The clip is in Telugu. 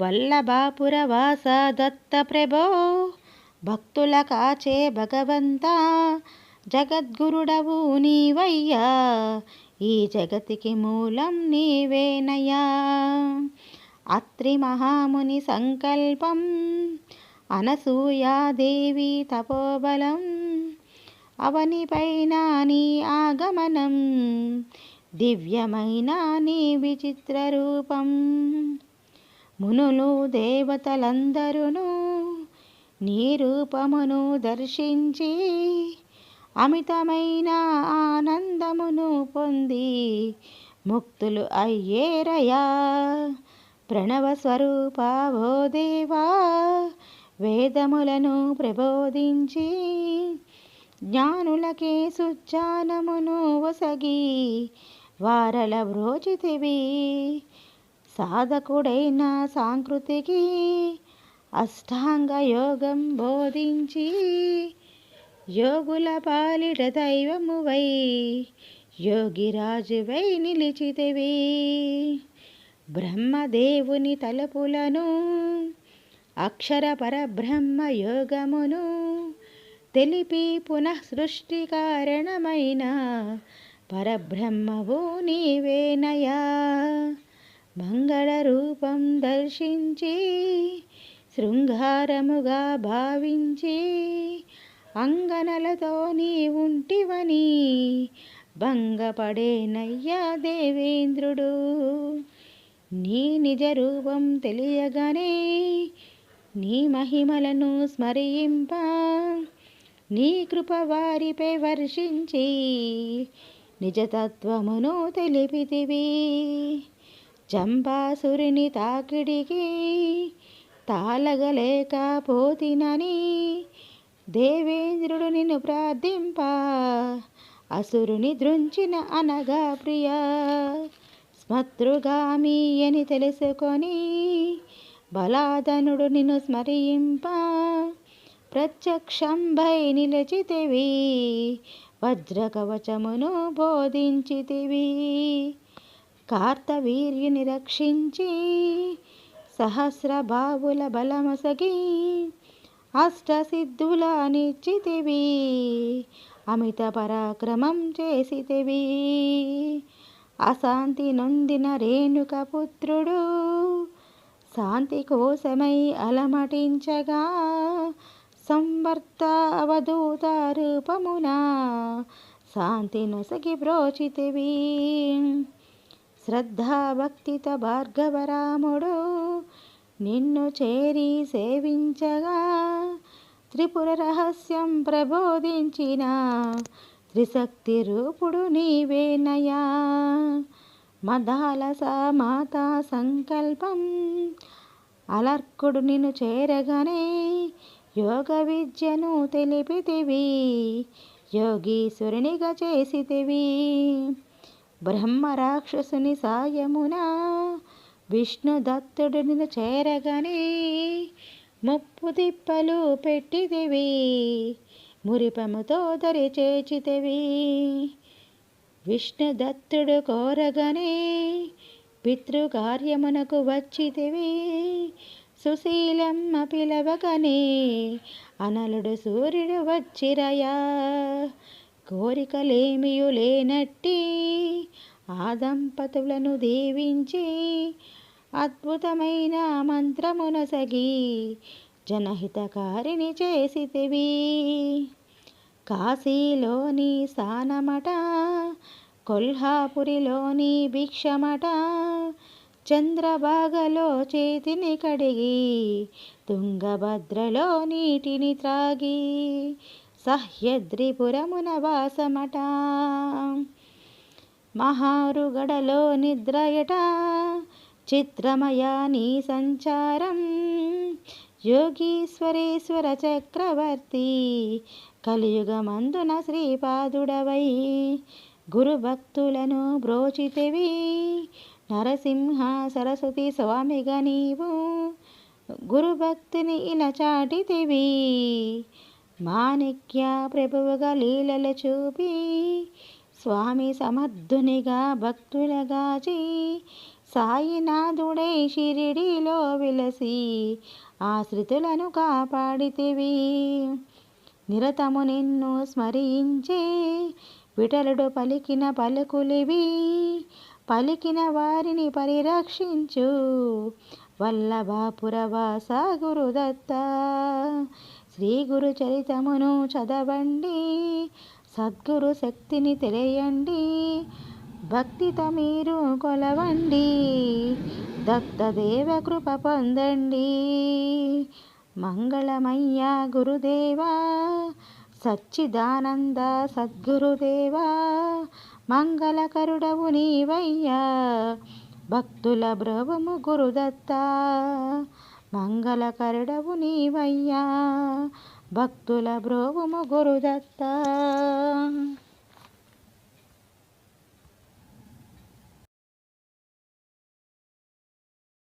వల్లభాపురవాస దత్త ప్రభో భక్తుల కాచే భగవంతా జగద్గురుడవు నీవయ్యా ఈ జగతికి మూలం నీవేనయ్యా. అత్రి మహాముని సంకల్పం అనసూయాదేవి తపోబలం అవనిపైన నీ ఆగమనం దివ్యమైన నీ విచిత్ర రూపం మునులు దేవతలందరూ నీ రూపమును దర్శించి అమితమైన ఆనందమును పొంది ముక్తులు అయ్యేరయా. ప్రణవ స్వరూప ఓ దేవా వేదములను ప్రబోధించి జ్ఞానులకే సుజ్ఞానమును వసగి వారల వ్రోచితివి సాధకుడైన సాంకృతికి అష్టాంగ యోగం బోధించి యోగుల పాలిట దైవమువై యోగిరాజువై నిలిచితివి. బ్రహ్మదేవుని తలుపులను అక్షర పరబ్రహ్మ యోగమును తెలిపి పునః సృష్టి కారణమైన పరబ్రహ్మవు నీవేనయా. మంగళ రూపం దర్శించి శృంగారముగా భావించి అంగనలతో నీ ఉంటివని భంగపడేనయ్యా దేవేంద్రుడు. నీ నిజ రూపం తెలియగానే నీ మహిమలను స్మరింప నీ కృప వారిపై వర్షించి నిజతత్వమును తెలిపితివి. జంబాసురిని తాకిడికి తాళగలేకపోతినని దేవేంద్రుడు నిన్ను ప్రార్థింప అసురుని దృంచిన అనగా ప్రియ. స్మతృగామి అని తెలుసుకొని బలాదనుడు నిన్ను స్మరింప ప్రత్యక్షంభై నిలచితివి వజ్రకవచమును బోధించితివి. కార్తవీర్యుని రక్షించి సహస్రబావుల బలమసగి అష్టసిద్ధుల నిచ్చితివి అమిత పరాక్రమం చేసితివి. అశాంతి నొందిన రేణుక పుత్రుడు శాంతి కోసమై అలమటించగా సంవర్త అవధూత రూపమున శాంతి నొసగి బ్రోచితివి. శ్రద్ధాభక్తిత భార్గవరాముడు నిన్ను చేరి సేవించగా త్రిపుర రహస్యం ప్రబోధించిన త్రిశక్తి రూపుడు నీవేనయా? మదాలస మాత సంకల్పం అలర్కుడు నిన్ను చేరగానే యోగ విద్యను తెలిపితివి యోగీశ్వరునిగా చేసితివి. బ్రహ్మ రాక్షసుని సాయమున విష్ణు నిన్ను చేరగానే ముప్పు తిప్పలు పెట్టితివి మురిపముతో దరి చేచితివి. విష్ణుదత్తుడు కోరగానే పితృకార్యమునకు వచ్చితివి సుశీలమ్మ పిలవగనే అనలుడు సూర్యుడు వచ్చిరయా. కోరికలేమియు లేనట్టి ఆ దంపతులను దీవించి అద్భుతమైన మంత్రమునసగి జనహితకారిని చేసితివి. కాశీలోని స్థానమట కొల్హాపురిలోని భిక్షమట చంద్రభాగలో చేతిని కడిగి తుంగభద్రలో నీటిని త్రాగి సహ్యద్రిపురమున వాసమట. మహారుగడలో నిద్రయట చిత్రమయ నీ సంచారం. యోగీశ్వరేశ్వర చక్రవర్తి కలియుగమందున శ్రీపాదుడవై. గురుభక్తులను బ్రోచితివి. నరసింహ సరస్వతి స్వామిగా నీవు. గురుభక్తిని ఇలా చాటితివి. మాణిక్య ప్రభువుగా లీలలు చూపి. స్వామి సమర్థునిగా భక్తులగాచి సాయినాథుడై షిరిడిలో విలసి ఆశ్రితులను కాపాడితివి. నిరతము నిన్ను స్మరించే విటలుడు పలికిన పలుకులివి. పలికిన వారిని పరిరక్షించు వల్లభాపురవాస గురుదత్త. శ్రీ గురు చరితమును చదవండి. సద్గురు శక్తిని తెలియండి. భక్తితో మీరు కొలవండి. దత్తదేవ కృప పొందండి. మంగళమయ్య గురుదేవా సచ్చిదానంద సద్గురుదేవా మంగళకరుడవు నీవయ్యా భక్తుల బ్రవము గురుదత్త మంగళకరుడవు నీవయ్యా భక్తుల బ్రోవము గురుదత్త.